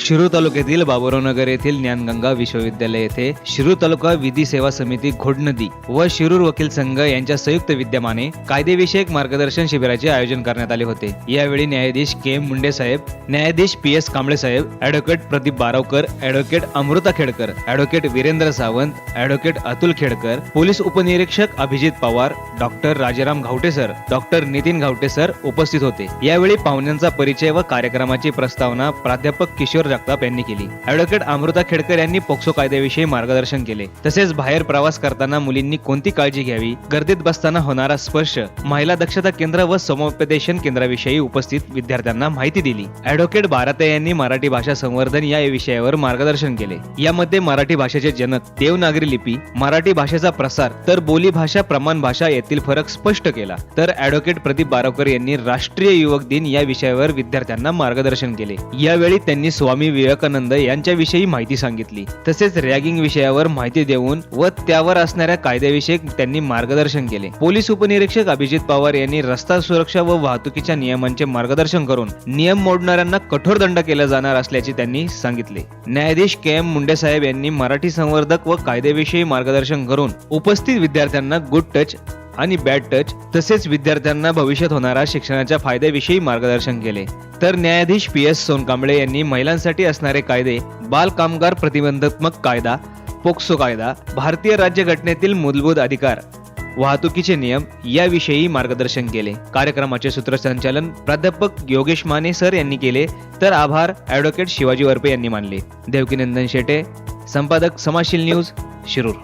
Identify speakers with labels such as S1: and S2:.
S1: शिरूर तालुक्यातील बाबुराव येथील ज्ञानगंगा विश्वविद्यालय येथे शिरूर तालुका विधी सेवा समिती घोडनदी व शिरूर वकील संघ यांच्या संयुक्त विद्यमाने कायदेविषयक मार्गदर्शन शिबिराचे आयोजन करण्यात आले होते. यावेळी न्यायाधीश के. एम मुंडे साहेब न्यायाधीश पी. एस. कांबळे साहेब advocate Pradeep Baravkar advocate Amruta Khedkar advocate Virendra Sawant advocate Atul Khedkar police उपनिरीक्षक Abhijit Pawar doctor Rajaram Ghavate sir doctor Nitin Ghavate sir उपस्थित होते. यावेळी पाहुण्यांचा परिचय व कार्यक्रमाची प्रस्तावना प्राध्यापक किशोर जगताप यांनी केली. ऍडव्होकेट अमृता खेडकर यांनी पोक्सो कायद्याविषयी मार्गदर्शन केले. तसेच बाहेर प्रवास करताना मुलींनी कोणती काळजी घ्यावी? गर्दीत बसताना होणारा स्पर्श महिला दक्षता केंद्र व समुपदेशन केंद्राविषयी उपस्थित विद्यार्थ्यांना माहिती दिली. ऍडव्होकेट बाराते यांनी मराठी भाषा संवर्धन या विषयावर मार्गदर्शन केले. यामध्ये मराठी भाषेचे जनक देवनागरी लिपी मराठी भाषेचा प्रसार तर बोली भाषा प्रमाण भाषा यातील फरक स्पष्ट केला. तर ऍडव्होकेट प्रदीप बारावकर यांनी राष्ट्रीय युवक दिन या विषयावर विद्यार्थ्यांना मार्गदर्शन केले. यावेळी त्यांनी स्वामी स्वामी विवेकानंद यांच्याविषयी माहिती सांगितली. तसेच रॅगिंग विषयावर माहिती देऊन व त्यावर असणाऱ्या कायद्याविषयक त्यांनी मार्गदर्शन केले. पोलीस उपनिरीक्षक अभिजित पवार यांनी रस्ता सुरक्षा व वाहतुकीच्या नियमांचे मार्गदर्शन करून नियम मोडणाऱ्यांना कठोर दंड केला जाणार असल्याचे त्यांनी सांगितले. न्यायाधीश के एम मुंडे साहेब यांनी मराठी संवर्धक व कायद्याविषयी मार्गदर्शन करून उपस्थित विद्यार्थ्यांना गुड टच आणि बॅड टच तसेच विद्यार्थ्यांना भविष्यात होणाऱ्या शिक्षणाच्या फायद्याविषयी मार्गदर्शन केले. तर न्यायाधीश पी एस सोनकांबळे यांनी महिलांसाठी असणारे कायदे बाल कामगार प्रतिबंधात्मक कायदा पोक्सो कायदा भारतीय राज्यघटनेतील मूलभूत अधिकार वाहतुकीचे नियम याविषयी मार्गदर्शन केले. कार्यक्रमाचे सूत्रसंचालन प्राध्यापक योगेश माने सर यांनी केले. तर आभार ऍडव्होकेट शिवाजी वरपे यांनी मानले. देवकीनंदन शेटे संपादक समाशील न्यूज शिरूर.